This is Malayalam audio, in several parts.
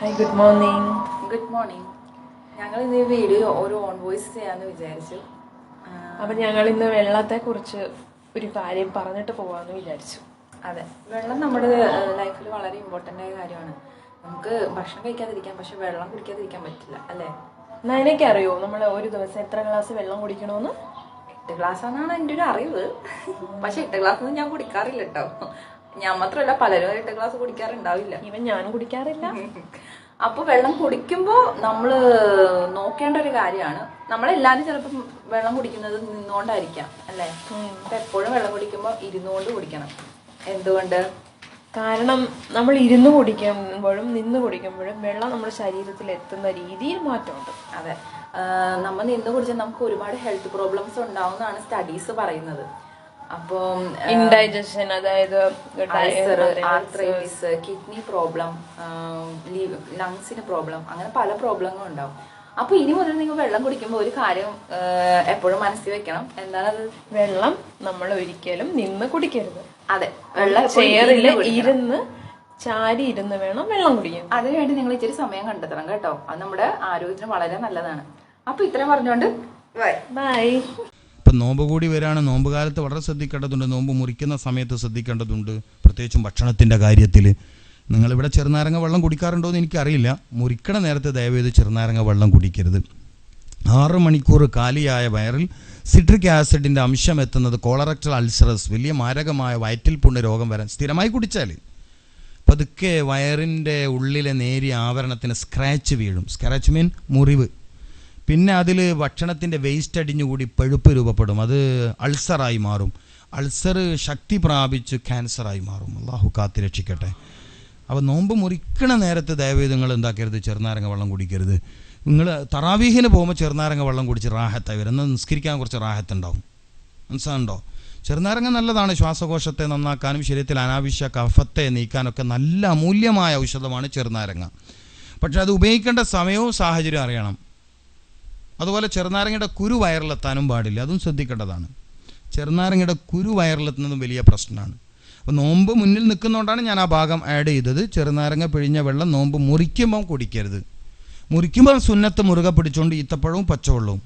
Hi good morning good morning ഞങ്ങൾ ഇന്ന് ഈ വീഡിയോ ഒരു ഓൺ വോയിസ് ചെയ്യാമെന്ന് വിചാരിച്ചു. അപ്പം ഞങ്ങൾ ഇന്ന് വെള്ളത്തെക്കുറിച്ച് ഒരു കാര്യം പറഞ്ഞിട്ട് പോകാമെന്ന് വിചാരിച്ചു. അതെ. വെള്ളം നമ്മുടെ ലൈഫിൽ വളരെ ഇമ്പോർട്ടന്റ് ആയ കാര്യമാണ്. നമുക്ക് ഭക്ഷണം കഴിക്കാതിരിക്കാം പക്ഷെ വെള്ളം കുടിക്കാതിരിക്കാൻ പറ്റില്ല അല്ലേ? എന്നതിനൊക്കെ അറിയോ നമ്മൾ ഒരു ദിവസം എത്ര ഗ്ലാസ് വെള്ളം കുടിക്കണമെന്ന് എട്ട് ഗ്ലാസ് ആണെന്നാണ് എന്റെ ഒരു അറിവ്. പക്ഷെ എട്ട് ഗ്ലാസ് ഒന്നും ഞാൻ കുടിക്കാറില്ല കേട്ടോ ഞാൻ മാത്രമല്ല പലരും എട്ട് ഗ്ലാസ് കുടിക്കാറുണ്ടാവില്ല. ഇവൻ ഞാനും കുടിക്കാറില്ല. അപ്പോൾ വെള്ളം കുടിക്കുമ്പോൾ നമ്മൾ നോക്കേണ്ട ഒരു കാര്യമാണ്. നമ്മളെല്ലാരും ചിലപ്പം വെള്ളം കുടിക്കുന്നത് നിന്നുകൊണ്ടായിരിക്കാം അല്ലേ? അപ്പൊ എപ്പോഴും വെള്ളം കുടിക്കുമ്പോൾ ഇരുന്നുകൊണ്ട് കുടിക്കണം. എന്തുകൊണ്ട്? കാരണം നമ്മൾ ഇരുന്ന് കുടിക്കുമ്പോഴും നിന്ന് കുടിക്കുമ്പോഴും വെള്ളം നമ്മുടെ ശരീരത്തിൽ എത്തുന്ന രീതിയിൽ മാറ്റമുണ്ട്. അതെ. നമ്മൾ നിന്ന് കുടിച്ചാൽ നമുക്ക് ഒരുപാട് ഹെൽത്ത് പ്രോബ്ലംസ് ഉണ്ടാവുന്നതാണ് സ്റ്റഡീസ് പറയുന്നത്. അപ്പോ ഇൻഡൈജഷൻ അതായത് ആർത്രൈറ്റിസ് കിഡ്നി പ്രോബ്ലം ലങ്സിന് പ്രോബ്ലം അങ്ങനെ പല പ്രോബ്ലങ്ങളും ഉണ്ടാവും. അപ്പൊ ഇനി മുതൽ നിങ്ങൾ വെള്ളം കുടിക്കുമ്പോൾ ഒരു കാര്യം എപ്പോഴും മനസ്സിൽ വെക്കണം. എന്താണത്? വെള്ളം നമ്മൾ ഒരിക്കലും നിന്ന് കുടിക്കരുത്. അതെ വെള്ളം ചെയറിൽ ഇരുന്ന് ചാരി ഇരുന്ന് വേണം വെള്ളം കുടിക്കാൻ. അതിനുവേണ്ടി നിങ്ങൾ ഇച്ചിരി സമയം കണ്ടെത്തണം കേട്ടോ. അത് നമ്മുടെ ആരോഗ്യത്തിന് വളരെ നല്ലതാണ്. അപ്പൊ ഇത്രയും പറഞ്ഞുകൊണ്ട് ബൈ ബൈ അപ്പം നോമ്പ് കൂടി വരാണ്. നോമ്പ് കാലത്ത് വളരെ ശ്രദ്ധിക്കേണ്ടതുണ്ട്. നോമ്പ് മുറിക്കുന്ന സമയത്ത് ശ്രദ്ധിക്കേണ്ടതുണ്ട്. പ്രത്യേകിച്ചും ഭക്ഷണത്തിന്റെ കാര്യത്തിൽ നിങ്ങളിവിടെ ചെറുനാരങ്ങ വെള്ളം കുടിക്കാറുണ്ടോ എന്ന് എനിക്കറിയില്ല. മുറിക്കണ നേരത്തെ ദയവേത് ചെറുനാരങ്ങ വെള്ളം കുടിക്കരുത്. ആറ് മണിക്കൂർ കാലിയായ വയറിൽ സിട്രിക് ആസിഡിന്റെ അംശം എത്തുന്നത് കോളറക്ടൽ അൾസറസ് വലിയ മാരകമായ വയറ്റിൽ പുണ്ണ് രോഗം വരാൻ സ്ഥിരമായി കുടിച്ചാൽ പതുക്കെ വയറിന്റെ ഉള്ളിലെ നേരിയ ആവരണത്തിന് സ്ക്രാച്ച് വീഴും. സ്ക്രാച്ച് മീൻ മുറിവ്. പിന്നെ അതിൽ ഭക്ഷണത്തിന്റെ വേസ്റ്റ് അടിഞ്ഞുകൂടി പഴുപ്പ് രൂപപ്പെടും. അത് അൾസറായി മാറും. അൾസർ ശക്തി പ്രാപിച്ച് ക്യാൻസറായി മാറും. അള്ളാഹു കാത്തി രക്ഷിക്കട്ടെ. അപ്പോൾ നോമ്പ് മുറിക്കണ നേരത്തെ ദയവേദ് നിങ്ങൾ എന്താക്കരുത്? ചെറുനാരങ്ങ വെള്ളം കുടിക്കരുത്. നിങ്ങൾ തറാവീഹിന് പോകുമ്പോൾ ചെറുനാരങ്ങ വെള്ളം കുടിച്ച് റാഹത്തായി വരും. എന്നാൽ നിസ്കരിക്കാൻ കുറച്ച് റാഹത്തുണ്ടാവും മനസ്സിലുണ്ടോ ചെറുനാരങ്ങ നല്ലതാണ്. ശ്വാസകോശത്തെ നന്നാക്കാനും ശരീരത്തിൽ അനാവശ്യ കഫത്തെ നീക്കാനൊക്കെ നല്ല അമൂല്യമായ ഔഷധമാണ് ചെറുനാരങ്ങ. പക്ഷേ അത് ഉപയോഗിക്കേണ്ട സമയവും സാഹചര്യവും അറിയണം. അതുപോലെ ചെറുനാരങ്ങയുടെ കുരു വയറിലെത്താനും പാടില്ല. അതും ശ്രദ്ധിക്കേണ്ടതാണ്. ചെറുനാരങ്ങയുടെ കുരു വയറിലെത്തുന്നതും വലിയ പ്രശ്നമാണ്. അപ്പോൾ നോമ്പ് മുന്നിൽ നിൽക്കുന്നതുകൊണ്ടാണ് ഞാൻ ആ ഭാഗം ആഡ് ചെയ്തത്. ചെറുനാരങ്ങ പിഴിഞ്ഞ വെള്ളം നോമ്പ് മുറിക്കുമ്പം കുടിക്കരുത്. മുറിക്കുമ്പോൾ സുന്നത്ത് മുറുകെ പിടിച്ചുകൊണ്ട് ഈത്തപ്പഴവും പച്ചവെള്ളവും.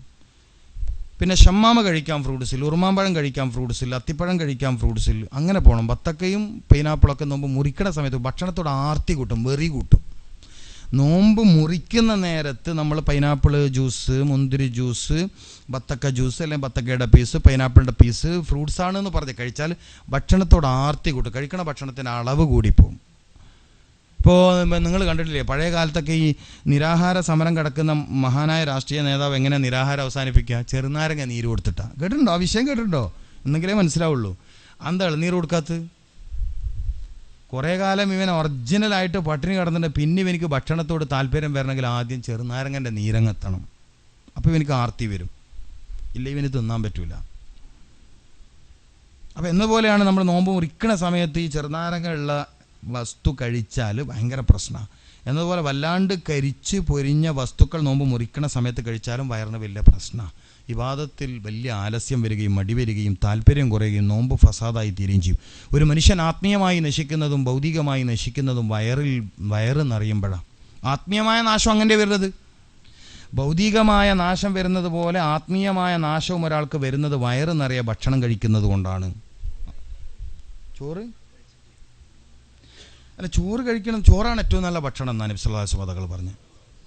പിന്നെ ഷമ്മാമ കഴിക്കാം ഫ്രൂട്ട്സിൽ ഉറുമാമ്പഴം കഴിക്കാം ഫ്രൂട്ട്സിൽ അത്തിപ്പഴം കഴിക്കാം ഫ്രൂട്ട്സിൽ അങ്ങനെ പോകണം ബത്തക്കയും പൈനാപ്പിളൊക്കെ നോമ്പ് മുറിക്കണ സമയത്ത് ഭക്ഷണത്തോട് ആർത്തി കൂട്ടും വെറി കൂട്ടും. നോമ്പ് മുറിക്കുന്ന നേരത്ത് നമ്മൾ പൈനാപ്പിൾ ജ്യൂസ് മുന്തിരി ജ്യൂസ് ബത്തക്ക ജ്യൂസ് അല്ലെങ്കിൽ ബത്തക്കയുടെ പീസ് പൈനാപ്പിളിന്റെ പീസ് ഫ്രൂട്ട്സ് ആണെന്ന് പറഞ്ഞ് കഴിച്ചാൽ ഭക്ഷണത്തോട് ആർത്തി കൂട്ടും. കഴിക്കണ ഭക്ഷണത്തിന് അളവ് കൂടിപ്പോവും ഇപ്പോൾ നിങ്ങൾ കണ്ടിട്ടില്ലേ പഴയ കാലത്തൊക്കെ ഈ നിരാഹാര സമരം കിടക്കുന്ന മഹാനായ രാഷ്ട്രീയ നേതാവ് എങ്ങനെ നിരാഹാരം അവസാനിപ്പിക്കുക? ചെറുനാരങ്ങ നീര് കൊടുത്തിട്ടാണ് കേട്ടിട്ടുണ്ടോ? ആ വിഷയം കേട്ടിട്ടുണ്ടോ? എന്നെങ്കിലേ മനസ്സിലാവുള്ളൂ. എന്താണ് നീര് കൊടുക്കാത്തത്? കുറേ കാലം ഇവൻ ഒറിജിനലായിട്ട് പട്ടിണി കിടന്നിട്ട് പിന്നെ ഇവനിക്ക് ഭക്ഷണത്തോട് താല്പര്യം വരണമെങ്കിൽ ആദ്യം ചെറുനാരങ്ങന്റെ നീരങ്ങെത്തണം അപ്പോൾ ഇവനിക്ക് ആർത്തി വരും. ഇല്ല ഇവന് തിന്നാൻ പറ്റൂല. അപ്പോൾ എന്ന പോലെയാണ് നമ്മൾ നോമ്പ് മുറിക്കണ സമയത്ത് ഈ ചെറുനാരങ്ങയുള്ള വസ്തു കഴിച്ചാൽ ഭയങ്കര പ്രശ്നമാണ് എന്നതുപോലെ വല്ലാണ്ട് കരിച്ച് പൊരിഞ്ഞ വസ്തുക്കൾ നോമ്പ് മുറിക്കണ സമയത്ത് കഴിച്ചാലും വയറിന് വലിയ പ്രശ്നമാണ് വിവാദത്തിൽ വലിയ ആലസ്യം വരികയും മടി വരികയും താല്പര്യം കുറയുകയും നോമ്പ് ഫസാദായി തീരുകയും ചെയ്യും. ഒരു മനുഷ്യൻ ആത്മീയമായി നശിക്കുന്നതും ഭൗതികമായി നശിക്കുന്നതും വയറിൽ വയറ് നിറയുമ്പോഴാണ് ആത്മീയമായ നാശം അങ്ങനെ വരുന്നത്. ഭൗതികമായ നാശം വരുന്നത് പോലെ ആത്മീയമായ നാശവും ഒരാൾക്ക് വരുന്നത് വയറ് നിറയെ ഭക്ഷണം കഴിക്കുന്നത് കൊണ്ടാണ്. ചോറ്? അല്ല ചോറ് കഴിക്കണം ചോറാണ് ഏറ്റവും നല്ല ഭക്ഷണം എന്നാണ് നബിസ്വല്ലാ സ്വതകൾ പറഞ്ഞത്.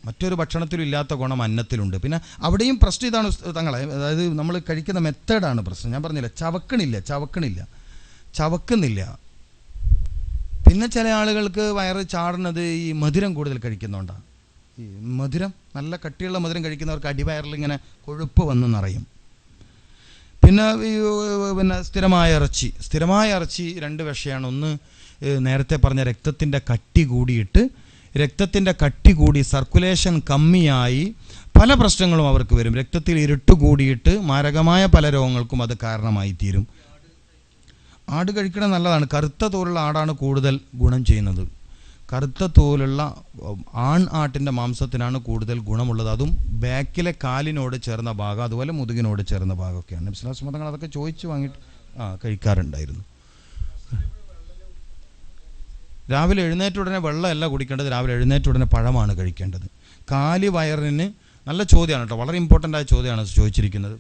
മറ്റൊരു ഭക്ഷണത്തിലും ഇല്ലാത്ത ഗുണം അന്നത്തിലുണ്ട്. പിന്നെ അവിടെയും പ്രശ്നം ഇതാണ് തങ്ങളെ. അതായത് നമ്മൾ കഴിക്കുന്ന മെത്തേഡാണ് പ്രശ്നം. ഞാൻ പറഞ്ഞില്ല ചവക്കണില്ല ചവക്കണില്ല. ചവക്കുന്നില്ല. പിന്നെ ചില ആളുകൾക്ക് വയറ് ചാടുന്നത് ഈ മധുരം കൂടുതൽ കഴിക്കുന്നതുകൊണ്ടാണ് ഈ മധുരം നല്ല കട്ടിയുള്ള മധുരം കഴിക്കുന്നവർക്ക് അടിവയറിൽ ഇങ്ങനെ കൊഴുപ്പ് വന്നു നിറയും. പിന്നെ പിന്നെ സ്ഥിരമായ ഇറച്ചി. സ്ഥിരമായ ഇറച്ചി രണ്ട് വിഷയമാണ്. ഒന്ന് നേരത്തെ പറഞ്ഞ രക്തത്തിന്റെ കട്ടി കൂടിയിട്ട് രക്തത്തിന്റെ കട്ടി കൂടി സർക്കുലേഷൻ കമ്മിയായി പല പ്രശ്നങ്ങളും അവർക്ക് വരും. രക്തത്തിൽ ഇരുട്ട് കൂടിയിട്ട് മാരകമായ പല രോഗങ്ങൾക്കും അത് കാരണമായി തീരും. ആട് കഴിക്കണം നല്ലതാണ്. കറുത്ത തോലുള്ള ആടാണ് കൂടുതൽ ഗുണം ചെയ്യുന്നത്. കറുത്ത തോലുള്ള ആൺ ആട്ടിന്റെ മാംസത്തിനാണ് കൂടുതൽ ഗുണമുള്ളത്. അതും ബാക്കിലെ കാലിനോട് ചേർന്ന ഭാഗം അതുപോലെ മുതുകിനോട് ചേർന്ന ഭാഗമൊക്കെയാണ്. മിസ്ലാസ് മതങ്ങൾ അതൊക്കെ ചോദിച്ച് വാങ്ങിയിട്ട് ആ കഴിക്കാറുണ്ടായിരുന്നു. രാവിലെ എഴുന്നേറ്റ ഉടനെ വെള്ളമല്ല കുടിക്കേണ്ടത് രാവിലെ എഴുന്നേറ്റ ഉടനെ പഴമാണ് കഴിക്കേണ്ടത്. കാലി വയറിന് നല്ല ചോദ്യമാണ് കേട്ടോ വളരെ ഇമ്പോർട്ടന്റ് ആയ ചോദ്യമാണ് ചോദിച്ചിരിക്കുന്നത്.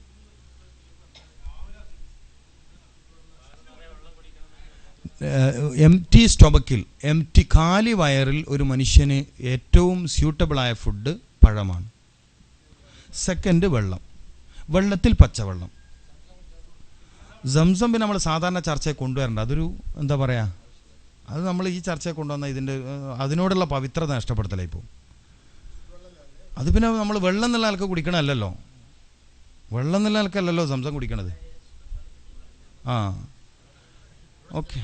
എം ടി സ്റ്റൊമക്കിൽ എം ടി കാലി വയറിൽ ഒരു മനുഷ്യന് ഏറ്റവും സ്യൂട്ടബിളായ ഫുഡ് പഴമാണ്. സെക്കൻഡ് വെള്ളം വെള്ളത്തിൽ പച്ചവെള്ളം. സംസം പിന്നെ നമ്മൾ സാധാരണ ചർച്ചയെ കൊണ്ടുവരേണ്ട അതൊരു എന്താ പറയുക അത് നമ്മൾ ഈ ചർച്ചയെ കൊണ്ടുവന്ന ഇതിന്റെ അതിനോടുള്ള പവിത്രത നഷ്ടപ്പെടുത്തലായി പോകും. അത് പിന്നെ നമ്മൾ വെള്ളം എന്നുള്ള ആൾക്ക് കുടിക്കണമല്ലോ വെള്ളം എന്നുള്ള ആൾക്കല്ലല്ലോ സംസം കുടിക്കണത്. ആ. ഓക്കെ.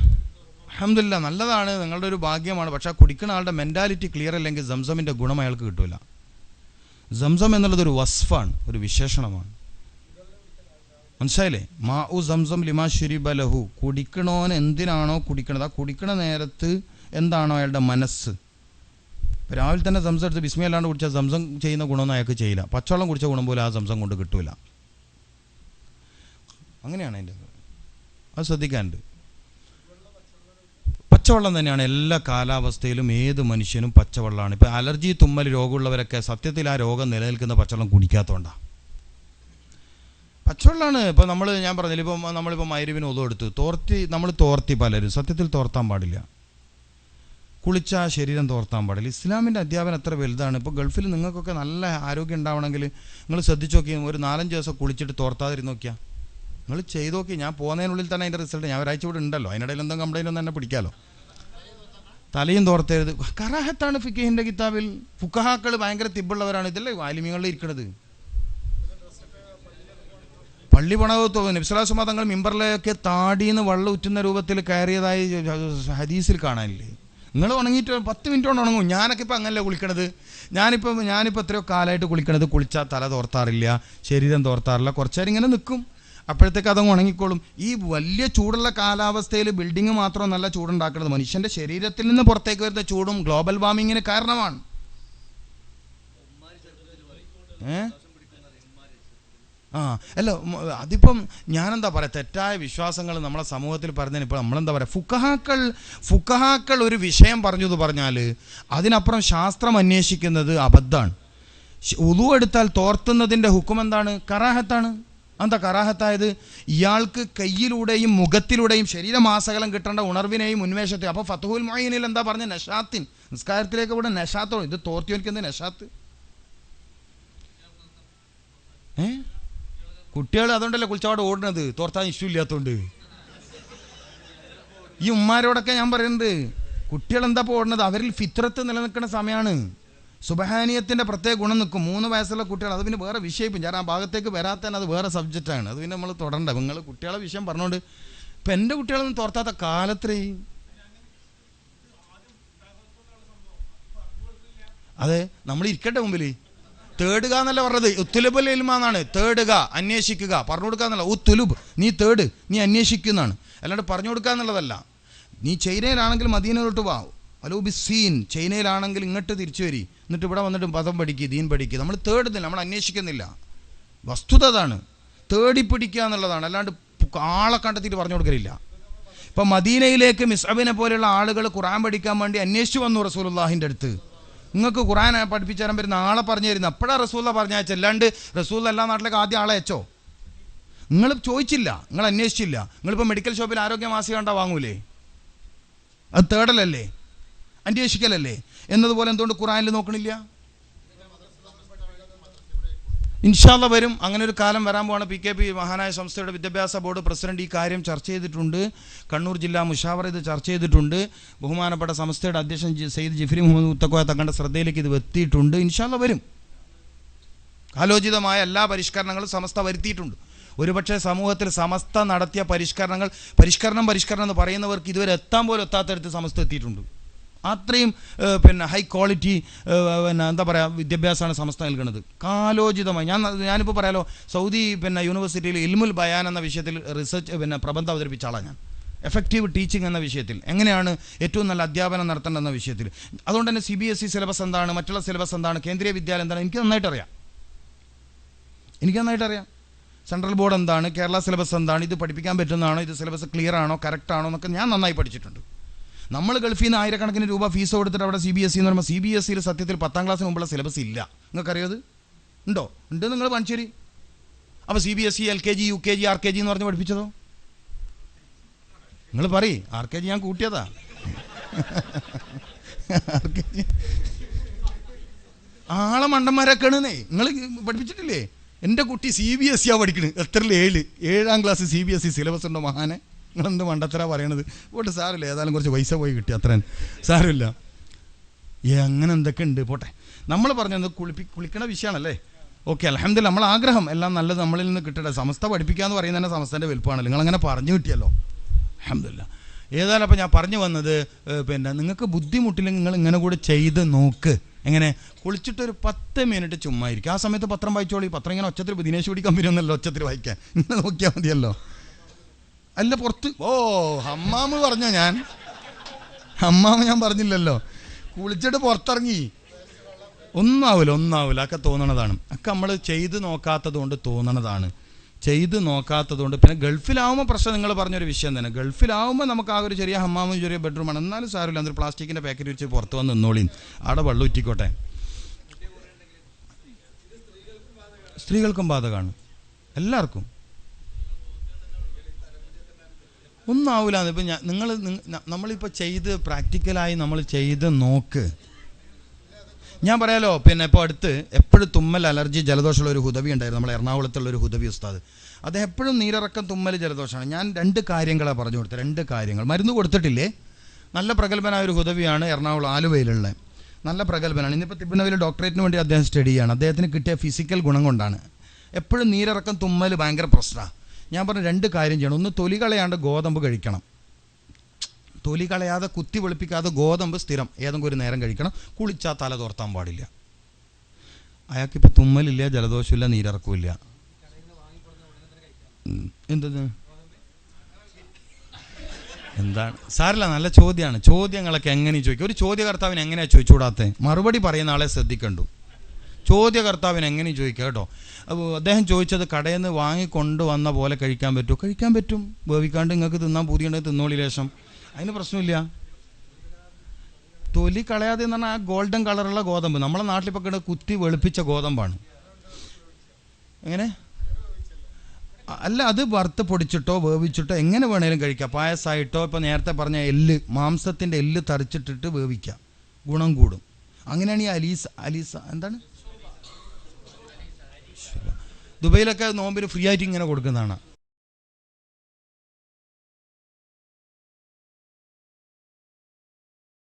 അഹമ്മദില്ല നല്ലതാണ് നിങ്ങളുടെ ഒരു ഭാഗ്യമാണ്. പക്ഷെ ആ കുടിക്കുന്ന ആളുടെ മെന്റാലിറ്റി ക്ലിയർ അല്ലെങ്കിൽ സംസമിന്റെ ഗുണം അയാൾക്ക് കിട്ടില്ല സംസം എന്നുള്ളത് ഒരു വസ്ഫാണ് ഒരു വിശേഷണമാണ്. മനസ്സിലായില്ലേ? മാ ഉ സംസം ലിമാ ഷുരിബ ലഹു. കുടിക്കണോൻ എന്തിനാണോ കുടിക്കണത്? ആ കുടിക്കണ നേരത്ത് എന്താണോ അയാളുടെ മനസ്സ്? രാവിലെ തന്നെ സംസം എടുത്ത് ബിസ്മി അല്ലാണ്ട് കുടിച്ചാൽ സംസം ചെയ്യുന്ന ഗുണമൊന്നും അയാൾക്ക് ചെയ്യില്ല. പച്ചവെള്ളം കുടിച്ച ഗുണം പോലും ആ സംസം കൊണ്ട് കിട്ടൂല. അങ്ങനെയാണ് അതിന്റെ അത് ശ്രദ്ധിക്കാനുണ്ട്. പച്ചവെള്ളം തന്നെയാണ് എല്ലാ കാലാവസ്ഥയിലും ഏത് മനുഷ്യനും പച്ചവെള്ളമാണ്. ഇപ്പോൾ അലർജി തുമ്മൽ രോഗമുള്ളവരൊക്കെ സത്യത്തിൽ ആ രോഗം നിലനിൽക്കുന്ന പച്ചവെള്ളം കുടിക്കാത്തതുകൊണ്ടാണ് പച്ചവെള്ളമാണ് ഇപ്പോൾ നമ്മൾ ഞാൻ പറഞ്ഞില്ല ഇപ്പം നമ്മളിപ്പോൾ മൈരുവിന് ഒതു എടുത്തു. തോർത്തി നമ്മൾ തോർത്തി പലരും. സത്യത്തിൽ തോർത്താൻ പാടില്ല. കുളിച്ച ശരീരം തോർത്താൻ പാടില്ല. ഇസ്ലാമിന്റെ അധ്യാപനം എത്ര വലുതാണ്. ഇപ്പോൾ ഗൾഫിൽ നിങ്ങൾക്കൊക്കെ നല്ല ആരോഗ്യം ഉണ്ടാവണമെങ്കിൽ നിങ്ങൾ ശ്രദ്ധിച്ച് നോക്കി ഒരു നാലഞ്ച് ദിവസം കുളിച്ചിട്ട് തോർത്താതിരുന്ന് നോക്കിയാൽ നിങ്ങൾ ചെയ്ത് നോക്കി. ഞാൻ പോകുന്നതിനുള്ളിൽ തന്നെ അതിന്റെ റിസൾട്ട് ഞാൻ ഒരാഴ്ച ഇവിടെ ഉണ്ടല്ലോ. അതിനിടയിൽ എന്തെങ്കിലും കംപ്ലൈന്റ് ഒന്നും തന്നെ പിടിക്കാമല്ലോ തലയും തോർത്തരുത്. കറാഹത്താണ് ഫിക്കഹിന്റെ കിതാബിൽ. ഫുക്കഹാക്കൾ ഭയങ്കര തിബുള്ളവരാണ് ഇതല്ലേ വാലിമ്യങ്ങളിൽ ഇരിക്കണത്. പള്ളി പണകത്തോ നബ്സലാസുമ തങ്ങൾ മിമ്പറിലേക്ക് താടിന്ന് വെള്ളം ഉറ്റുന്ന രൂപത്തിൽ കയറിയതായി ഹദീസിൽ കാണാനില്ലേ? നിങ്ങൾ ഉണങ്ങിയിട്ട് പത്ത് മിനിറ്റ് കൊണ്ട് ഉണങ്ങും. ഞാനൊക്കെ ഇപ്പം അങ്ങനല്ലേ കുളിക്കണത്. ഞാനിപ്പോൾ ഞാനിപ്പോൾ എത്രയോ കാലമായിട്ട് കുളിക്കണത്. കുളിച്ചാൽ തല തോർത്താറില്ല ശരീരം തോർത്താറില്ല. കുറച്ച് നേരം ഇങ്ങനെ നിൽക്കും അപ്പോഴത്തേക്ക് അതങ്ങ് ഉണങ്ങിക്കോളും. ഈ വലിയ ചൂടുള്ള കാലാവസ്ഥയിൽ ബിൽഡിംഗ് മാത്രം നല്ല ചൂടുണ്ടാക്കുന്നത് മനുഷ്യന്റെ ശരീരത്തിൽ നിന്ന് പുറത്തേക്ക് വരുന്ന ചൂടും ഗ്ലോബൽ വാർമിങ്ങിന് കാരണമാണ്. ഏ? ആ അല്ല അതിപ്പം ഞാനെന്താ പറയുക തെറ്റായ വിശ്വാസങ്ങൾ നമ്മളെ സമൂഹത്തിൽ പറഞ്ഞതിന് ഇപ്പോൾ നമ്മളെന്താ പറയുക ഫുക്കഹാക്കൾ ഫുക്കഹാക്കൾ ഒരു വിഷയം പറഞ്ഞു എന്ന് പറഞ്ഞാൽ അതിനപ്പുറം ശാസ്ത്രം അന്വേഷിക്കുന്നത് അബദ്ധമാണ്. ഉതു എടുത്താൽ തോർത്തുന്നതിന്റെ ഹുക്കും എന്താണ്? കറാഹത്താണ്. എന്താ കറാഹത്തായത്? ഇയാൾക്ക് കയ്യിലൂടെയും മുഖത്തിലൂടെയും ശരീരമാസകലം കിട്ടേണ്ട ഉണർവിനെയും ഉന്മേഷത്തെയും. അപ്പോൾ ഫത്തുഹുൽ മൊയ്നിൽ എന്താ പറഞ്ഞ? നഷാത്തിൻ. നിസ്കാരത്തിലേക്ക് ഇവിടെ നഷാത്തോ? ഇത് തോർത്തിയോനിക്കുന്നത് നഷാത്ത്. ഏ? കുട്ടികൾ അതുകൊണ്ടല്ലേ കുളിച്ചവാട് ഓടുന്നത്? തോർത്താൻ ഇഷ്യൂ ഇല്ലാത്തതുകൊണ്ട് ഈ ഉമ്മാരോടൊക്കെ ഞാൻ പറയുന്നത് കുട്ടികൾ എന്താ ഓടുന്നത്? അവരിൽ ഫിത്രത്ത് നിലനിൽക്കുന്ന സമയമാണ് സുബഹാനീയത്തിന്റെ പ്രത്യേക ഗുണം നിൽക്കും. മൂന്ന് വയസ്സുള്ള കുട്ടികൾ അത് പിന്നെ വേറെ വിഷയം ഞാൻ ആ ഭാഗത്തേക്ക് വരാത്തന്നെ അത് വേറെ സബ്ജക്റ്റാണ് അത് പിന്നെ നമ്മൾ തുടരണ്ട. നിങ്ങൾ കുട്ടികളെ വിഷയം പറഞ്ഞുകൊണ്ട് ഇപ്പം എന്റെ കുട്ടികളൊന്നും തോർത്താത്ത കാലത്രേ? അതെ നമ്മൾ ഇരിക്കട്ടെ മുമ്പിൽ തേടുക എന്നല്ല പറഞ്ഞത്. ഇൽമ ഇൽമാന്നാണ്. തേടുക അന്വേഷിക്കുക. പറഞ്ഞു കൊടുക്കുക എന്നല്ല. ഉത്തുലുബ് നീ തേട് നീ അന്വേഷിക്കുന്നതാണ് അല്ലാണ്ട് പറഞ്ഞു കൊടുക്കുക എന്നുള്ളതല്ല. നീ ചൈനയിലാണെങ്കിൽ മദീനയിലോട്ട് വാ. അലോ ബി സീൻ ചൈനയിലാണെങ്കിൽ ഇങ്ങോട്ട് തിരിച്ചു വരി. എന്നിട്ട് ഇവിടെ വന്നിട്ട് പദം പഠിക്കുക ദീൻ പഠിക്കുക നമ്മൾ തേടുന്നില്ല നമ്മൾ അന്വേഷിക്കുന്നില്ല. വസ്തുത അതാണ്. തേടിപ്പിടിക്കുക എന്നുള്ളതാണ്. അല്ലാണ്ട് ആളെ കണ്ടെത്തിയിട്ട് പറഞ്ഞു കൊടുക്കലില്ല. ഇപ്പം മദീനയിലേക്ക് മിസ്അബിനെ പോലെയുള്ള ആളുകൾ ഖുറാൻ പഠിക്കാൻ വേണ്ടി അന്വേഷിച്ചു വന്നു റസൂലുള്ളാഹിന്റെ അടുത്ത്. നിങ്ങൾക്ക് ഖുറാൻ പഠിപ്പിച്ചു തരാൻ പറ്റുന്ന ആളെ പറഞ്ഞു തരുന്നത് അപ്പോഴാണ് റസൂല പറഞ്ഞയച്ച അല്ലാണ്ട് റസൂൽ എല്ലാ നാട്ടിലേക്ക് ആദ്യം ആളെ അയച്ചോ? നിങ്ങൾ ചോദിച്ചില്ല നിങ്ങൾ അന്വേഷിച്ചില്ല. നിങ്ങളിപ്പോൾ മെഡിക്കൽ ഷോപ്പിൽ ആരോഗ്യമാസി കണ്ടാ വാങ്ങൂലേ? അത് തേടലല്ലേ? അന്വേഷിക്കലല്ലേ? എന്നതുപോലെ എന്തുകൊണ്ട് ഖുറാനിൽ നോക്കണില്ല? ഇൻഷാല്ല വരും. അങ്ങനെ ഒരു കാലം വരാൻ പോവാണ് പി കെ പി മഹാനായ സംസ്ഥയുടെ വിദ്യാഭ്യാസ ബോർഡ് പ്രസിഡന്റ് ഈ കാര്യം ചർച്ച ചെയ്തിട്ടുണ്ട്. കണ്ണൂർ ജില്ലാ മുഷാവർ ഇത് ചർച്ച ചെയ്തിട്ടുണ്ട്. ബഹുമാനപ്പെട്ട സംസ്ഥയുടെ അധ്യക്ഷൻ സെയ്ദ് ജിഫ്രി മുഹമ്മദ് മുത്തക്കോയ തങ്ങളുടെ ശ്രദ്ധയിലേക്ക് ഇത് എത്തിയിട്ടുണ്ട്. ഇൻഷാല്ല വരും. കാലോചിതമായ എല്ലാ പരിഷ്കരണങ്ങളും സമസ്ത വരുത്തിയിട്ടുണ്ട്. ഒരുപക്ഷെ സമൂഹത്തിൽ സമസ്ത നടത്തിയ പരിഷ്കരണങ്ങൾ പരിഷ്കരണം പരിഷ്കരണം എന്ന് പറയുന്നവർക്ക് ഇതുവരെ എത്താൻ പോലും എത്താത്തടത്ത് സമസ്ത എത്തിയിട്ടുണ്ട്. അത്രയും പിന്നെ ഹൈ ക്വാളിറ്റി പിന്നെ എന്താ പറയുക വിദ്യാഭ്യാസമാണ് സമസ്ത നൽകുന്നത്. കാലോചിതമായി. ഞാൻ ഞാനിപ്പോൾ പറയാലോ സൗദി പിന്നെ യൂണിവേഴ്സിറ്റിയിൽ ഇൽമുൽ ബയാൻ എന്ന വിഷയത്തിൽ റിസർച്ച് പിന്നെ പ്രബന്ധം അവതരിപ്പിച്ച ആളാണ് ഞാൻ. എഫക്റ്റീവ് ടീച്ചിങ് എന്ന വിഷയത്തിൽ. എങ്ങനെയാണ് ഏറ്റവും നല്ല അധ്യാപനം നടത്തേണ്ടതെന്ന വിഷയത്തിൽ. അതുകൊണ്ട് തന്നെ C B S E syllabus എന്താണ് മറ്റുള്ള സിലബസ് എന്താണ് കേന്ദ്രീയ വിദ്യാലയം എന്താണ് എനിക്ക് നന്നായിട്ട് അറിയാം എനിക്ക് നന്നായിട്ട് അറിയാം സെൻട്രൽ ബോർഡ് എന്താണ് കേരള സിലബസ് എന്താണ് ഇത് പഠിപ്പിക്കാൻ പറ്റുന്നതാണോ ഇത് സിലബസ് ക്ലിയർ ആണോ കറക്റ്റ് ആണോ എന്നൊക്കെ ഞാൻ നന്നായി പഠിച്ചിട്ടുണ്ട്. നമ്മൾ ഗൾഫിൽ നിന്ന് ആയിരക്കണക്കിന് രൂപ ഫീസ് കൊടുത്തിട്ട് അവിടെ സി ബി എസ് സി എന്ന് പറയുമ്പോൾ സി ബി എസ് സിയിൽ സത്യത്തിൽ പത്താം ക്ലാസ്സിന് മുമ്പുള്ള സിലബസ് ഇല്ല. നിങ്ങൾക്കറിയത് ഉണ്ടോ? ഉണ്ട് നിങ്ങൾ പണിച്ചേരി അപ്പോൾ C B S C L K G U K G R K G എന്ന് പറഞ്ഞ് പഠിപ്പിച്ചതോ? നിങ്ങൾ പറയ്. ആർ കെ ജി ഞാൻ കൂട്ടിയതാ. ആളെ മണ്ടന്മാരൊക്കെയാണെന്നേ നിങ്ങൾ പഠിപ്പിച്ചിട്ടില്ലേ? എന്റെ കുട്ടി സി ബി എസ് സിയാണ് പഠിക്കണത് എത്രയിൽ ഏഴ് ഏഴാം class C B S C syllabus ഉണ്ടോ മഹാനെ? നിങ്ങളെന്ത് മണ്ടത്തരാ പറയണത്? പോട്ടെ സാറില്ല ഏതായാലും കുറച്ച് പൈസ പോയി കിട്ടി അത്ര. സാരമില്ല. ഏ അങ്ങനെ എന്തൊക്കെ ഉണ്ട്? പോട്ടെ. നമ്മൾ പറഞ്ഞത് കുളിപ്പി കുളിക്കണ വിഷയമാണല്ലേ? ഓക്കെ അലഹമില്ല നമ്മൾ ആഗ്രഹം എല്ലാം നല്ലത് നമ്മളിൽ നിന്ന് കിട്ടട്ടെ. സമസ്ത പഠിപ്പിക്കുക എന്ന് പറയുന്നത് തന്നെ സമസ്തന്റെ വലുപ്പമാണല്ലോ നിങ്ങളങ്ങനെ പറഞ്ഞു കിട്ടിയല്ലോ. അലഹമ്മദില്ല ഏതായാലും അപ്പോൾ ഞാൻ പറഞ്ഞു വന്നത് പിന്നെ നിങ്ങൾക്ക് ബുദ്ധിമുട്ടില്ലെങ്കിൽ നിങ്ങൾ ഇങ്ങനെ കൂടെ ചെയ്ത് നോക്ക്. എങ്ങനെ? കുളിച്ചിട്ടൊരു പത്ത് മിനിറ്റ് ചുമ്മാ ആ സമയത്ത് പത്രം വായിച്ചോളി. പത്രം ഇങ്ങനെ ഒച്ചത്തിൽ ദിനേശ് പിടി കമ്പനി ഒന്നല്ലോ ഒച്ചത്തിൽ വായിക്കാൻ. ഇങ്ങനെ നോക്കിയാൽ മതിയല്ലോ. അല്ല പുറത്ത്. ഓ ഹമ്മാമ് പറഞ്ഞോ ഞാൻ? ഹമ്മാമ് ഞാൻ പറഞ്ഞില്ലല്ലോ. കുളിച്ചിട്ട് പുറത്തിറങ്ങി. ഒന്നാവില്ല ഒന്നാവില്ല ഒക്കെ തോന്നണതാണ്. ഒക്കെ നമ്മൾ ചെയ്ത് നോക്കാത്തത് കൊണ്ട് തോന്നണതാണ്. ചെയ്ത് നോക്കാത്തത് കൊണ്ട് പിന്നെ ഗൾഫിലാവുമ്പോൾ പ്രശ്നം നിങ്ങൾ പറഞ്ഞൊരു വിഷയം തന്നെ. ഗൾഫിലാവുമ്പോൾ നമുക്ക് ആ ഒരു ചെറിയ ഹമ്മാമും ചെറിയ ബെഡ്റൂമാണ് എന്നാലും സാരമില്ല. അതൊരു പ്ലാസ്റ്റിക്കിന്റെ പാക്കറ്റ് വെച്ച് പുറത്ത് വന്ന് നിന്നോളി അവിടെ വെള്ളം ഉറ്റിക്കോട്ടെ സ്ത്രീകൾക്കും ബാധകമാണ് എല്ലാവർക്കും. ഒന്നും ആവില്ല ഇപ്പം ഞാൻ നിങ്ങൾ നമ്മളിപ്പോൾ ചെയ്ത് പ്രാക്ടിക്കലായി നമ്മൾ ചെയ്ത് നോക്ക്. ഞാൻ പറയാലോ പിന്നെ ഇപ്പോൾ അടുത്ത് എപ്പോഴും തുമ്മൽ അലർജി ജലദോഷമുള്ള ഒരു ഹുദവി ഉണ്ടായിരുന്നു. നമ്മൾ എറണാകുളത്തുള്ള ഒരു ഹുദവി ഉസ്താദ്. അത് എപ്പോഴും നീരിറക്കം തുമ്മൽ ജലദോഷമാണ്. ഞാൻ രണ്ട് കാര്യങ്ങളാണ് പറഞ്ഞു കൊടുത്തത്. രണ്ട് കാര്യങ്ങൾ. മരുന്ന് കൊടുത്തിട്ടില്ലേ? നല്ല പ്രഗത്ഭനായ ഒരു ഹുദവിയാണ് എറണാകുളം ആലുവയിലുള്ള. നല്ല പ്രഗത്ഭനാണ്. ഇന്നിപ്പോൾ തിരുവനന്തപുരം ഡോക്ടറേറ്റിന് വേണ്ടി അദ്ദേഹം സ്റ്റഡി ചെയ്യാണ്. അദ്ദേഹത്തിന് കിട്ടിയ ഫിസിക്കൽ ഗുണം കൊണ്ടാണ്. എപ്പോഴും നീരിറക്കം തുമ്മൽ ഭയങ്കര പ്രശ്നമാണ്. ഞാൻ പറഞ്ഞ രണ്ട് കാര്യം ചെയ്യണം. ഒന്ന് തൊലി കളയാണ്ട് ഗോതമ്പ് കഴിക്കണം. തൊലി കളയാതെ കുത്തി വെളുപ്പിക്കാതെ ഗോതമ്പ് സ്ഥിരം ഏതെങ്കിലും ഒരു നേരം കഴിക്കണം. കുളിച്ചാൽ തല തോർത്താൻ പാടില്ല. അയാൾക്കിപ്പോൾ തുമ്മലില്ല ജലദോഷമില്ല നീരിറക്കില്ല. എന്തത് എന്താണ്? സാറില്ല നല്ല ചോദ്യമാണ് ചോദ്യങ്ങളൊക്കെ എങ്ങനെ ചോദിക്കും ഒരു ചോദ്യകർത്താവിന് എങ്ങനെയാണ് ചോദിച്ചുകൂടാത്തത് മറുപടി പറയുന്ന ആളെ ശ്രദ്ധിക്കണ്ടു. ചോദ്യകർത്താവിന് എങ്ങനെ ചോദിക്കുക കേട്ടോ? അപ്പോൾ അദ്ദേഹം ചോദിച്ചത് കടയിൽ നിന്ന് വാങ്ങിക്കൊണ്ട് വന്ന പോലെ കഴിക്കാൻ പറ്റുമോ? കഴിക്കാൻ പറ്റും. വേവിക്കാണ്ട് നിങ്ങൾക്ക് തിന്നാൻ പൂതിയുണ്ടെങ്കിൽ തിന്നോളി ലേശം. അതിന് പ്രശ്നമില്ല. തൊലി കളയാതെ എന്ന് പറഞ്ഞാൽ ആ ഗോൾഡൻ കളറുള്ള ഗോതമ്പ്. നമ്മളെ നാട്ടിലിപ്പോൾ കിട കുത്തി വെളുപ്പിച്ച ഗോതമ്പാണ്. എങ്ങനെ? അല്ല അത് വറുത്ത് പൊടിച്ചിട്ടോ വേവിച്ചിട്ടോ എങ്ങനെ വേണേലും കഴിക്കാം. പായസമായിട്ടോ ഇപ്പോൾ നേരത്തെ പറഞ്ഞ എല്ല് മാംസത്തിന്റെ എല്ല് തറിച്ചിട്ടിട്ട് വേവിക്കാം. ഗുണം കൂടും. അങ്ങനെയാണ് ഈ അലീസ അലീസ എന്താണ്? ദുബൈയിലൊക്കെ നോമ്പിന് ഫ്രീ ആയിട്ട് ഇങ്ങനെ കൊടുക്കുന്നതാണ്.